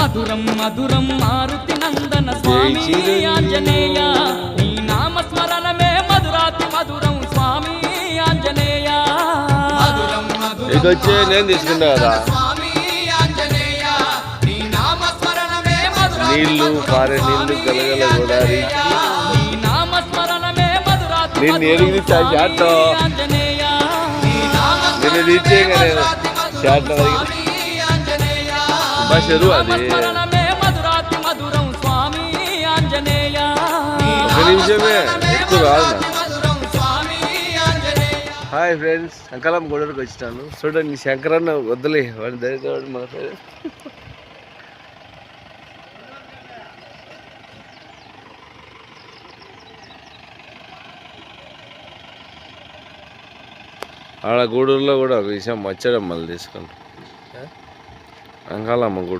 మధురం మధురం మారుతి నందన స్వామి. ఆంజనేయ. నీ నామ స్మరణమే మధురాతి మధురం స్వామి ఆంజనేయ. మధురం ఇది వచ్చి నేను తీసుకున్నా కదా. స్వామి ఆంజనేయ. నీ నామ స్మరణమే మధురాతి నీళ్ళు పారే నీళ్ళు గలగల గోదారి నీ నామ స్మరణమే మధురాతి నిన్ను ఎరిగి నేను అది. ఒక నిమిషమే ఎక్కువ రాదు హాయ్ ఫ్రెండ్స్ శంకరం గోడలకు వచ్చినాను. చూడండి శంకరన్న వద్దలే వాడి వాడు మాట్లాడు ఆడ గూడూరులో కూడా విషయం వచ్చాడు మళ్ళీ తీసుకుంటాం. அங்காள அம்மன்